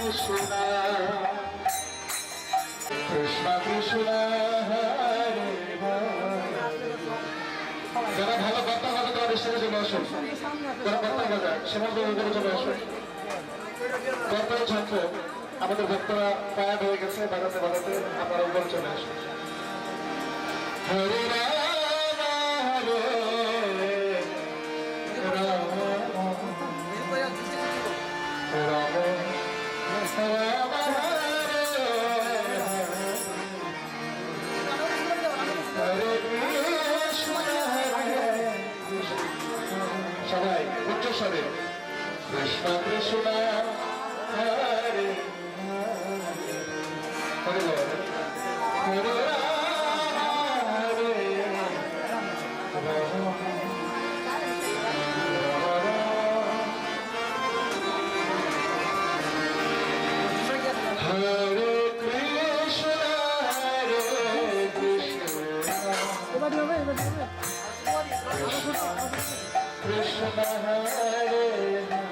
কৃষ্ণ কৃষ্ণ কৃষ্ণ, হরে যারা ভালো বার্তা বাজে তারা স্টেজে চলে আসুন। যারা বার্তা বাজায় সেমন করে চলে আসুন। কর্তার ছাত্র আমাদের ভক্তরা টায়ার্ড হয়ে গেছে বাজাতে বাজাতে আপনারা উপরে চলে আসুন। হরে রাম, হরে সবাই উচ্চ স্বরে। কৃষ্ণ কৃষ্ণ হরে হরে বল। হরে রাম হরে রাম হরে কৃষ্ণ হরে হরে রাম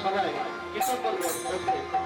সবাই কীর্তন করবেন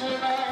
কৃষ্ণ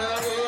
Hare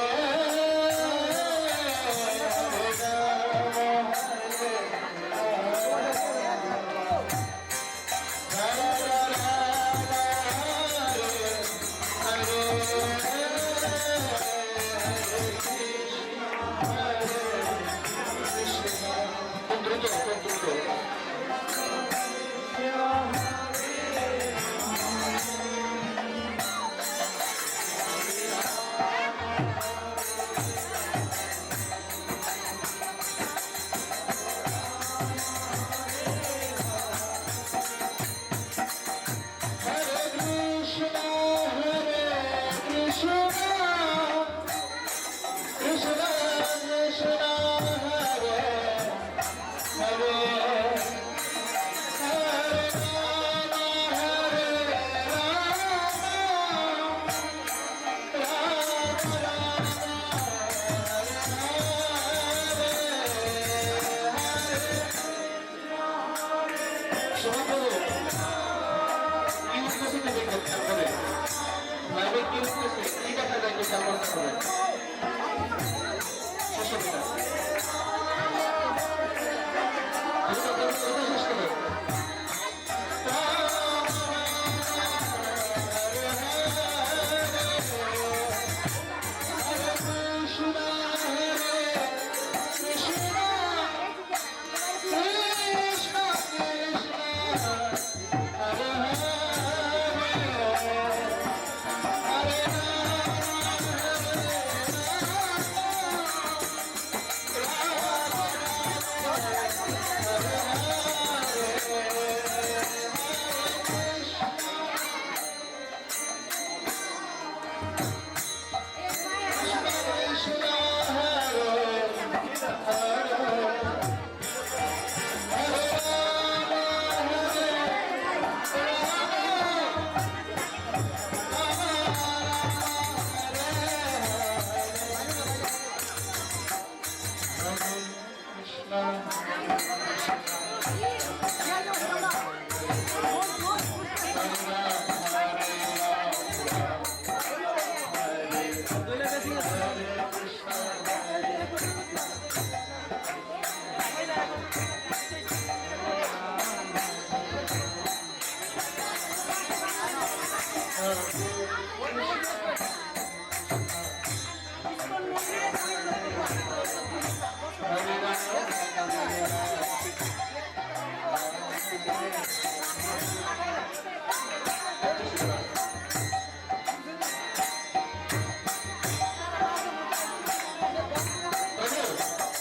したボックス。